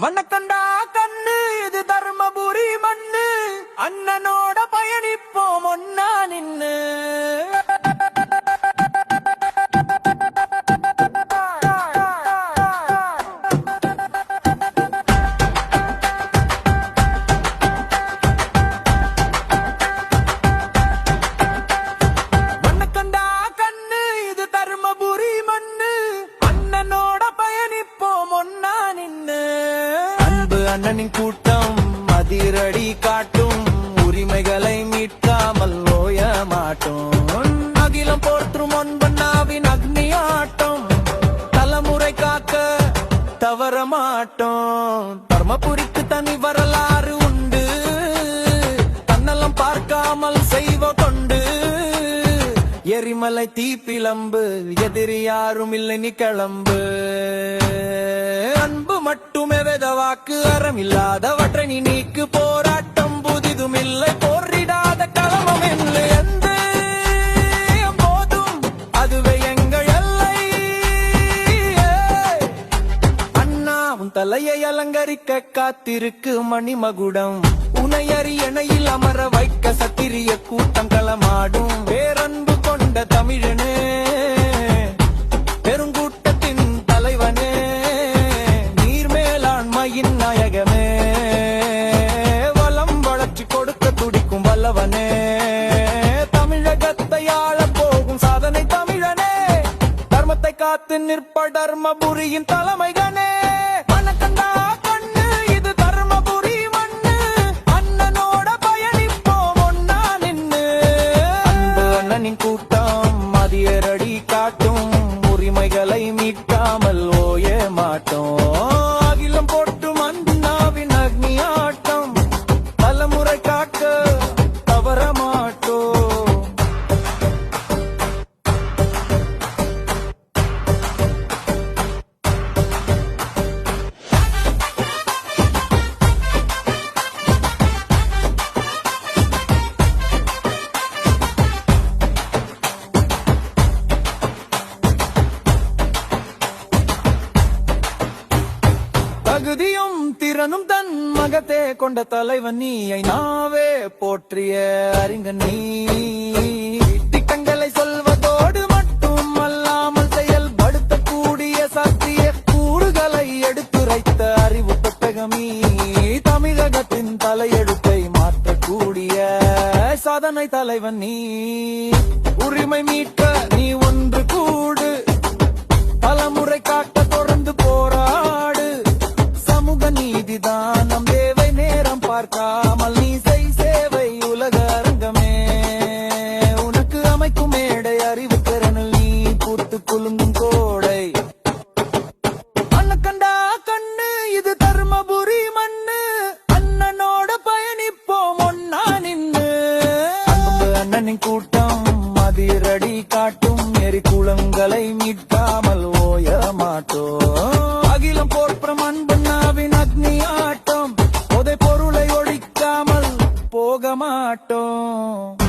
வணக்கண்டா கண்ணு இது தர்மபுரி மண்ணு. அண்ணனோட பயணிப்போம் ஒன்னா நின்னு. அன்பு அண்ணனின் கூட்டம் அதிரடி காட்டும் உரிமைகளை மீட்காமல் ஓய மாட்டோம். அகிலம் போற்றும் ஒன்பண்ணாவின் அக்னி ஆட்டம் தலைமுறை காக்க தவற மாட்டோம். தர்மபுரிக்கு தனி வரலாறு உண்டு தன்னலம் பார்க்காமல் செய்வ கொண்டு. எரிமலை தீப்பிளம்பு எதிரி யாரும் இல்லை நீ கிளம்பு. வாக்கு அறம் இல்லாதவற்றை நீ நீக்கு. போராட்டம் புதிதும் இல்லை போரிடாத களமம் இல்லை. எந்த போதும் அதுவே எங்கள் எல்லை. அண்ணா உன் தலையை அலங்கரிக்க காத்திருக்கு மணிமகுடம். உனையறி எனையில் அமர வைக்க சத்திரிய கூட்டம் களமாடும். வேரன்பு கொண்ட தமிழன் காத்து நிற்ப தர்மபுரியின் தலைமைகனே வணக்கந்தா கண்ணு இது தர்மபுரி மண்ணு. அண்ணனோட பயணிப்போம் ஒன்னா நின்னு. அன்பு அண்ணனின் கூட்டம் மதியரடி காட்டும். உரிமைகளை மீட்காமல் ஓய மாட்டோம். தகுதியும் திறனும் தன் மகத்தே கொண்ட தலைவன் நீ நாவே போற்றிய அறிஞன் நீ. திட்டங்களை சொல்வதோடு மட்டும் அல்லாமல் செயல்படுத்தக்கூடிய சத்திய கூறுகளை எடுத்துரைத்த அறிவு புத்தகமீ தமிழகத்தின் தலையெழுத்தை மாற்றக்கூடிய சாதனை தலைவன் நீ. உரிமை மீட்க குலுங்கும் கோடை. அண்ணக்கண்டா கண்ணு இது தர்மபுரி மண்ணு. அண்ணனோட பயணிப்போம் ஒன்னா நின்னு. அண்ணனின் கூட்டம் அதிரடி காட்டும். எரி குளங்களை மீட்காமல் ஓய மாட்டோம். அகிலம் போர்ப்புறம் அன்பண்ணாவின் அக்னி ஆட்டம். பொதை பொருளை ஒழிக்காமல் போக மாட்டோம்.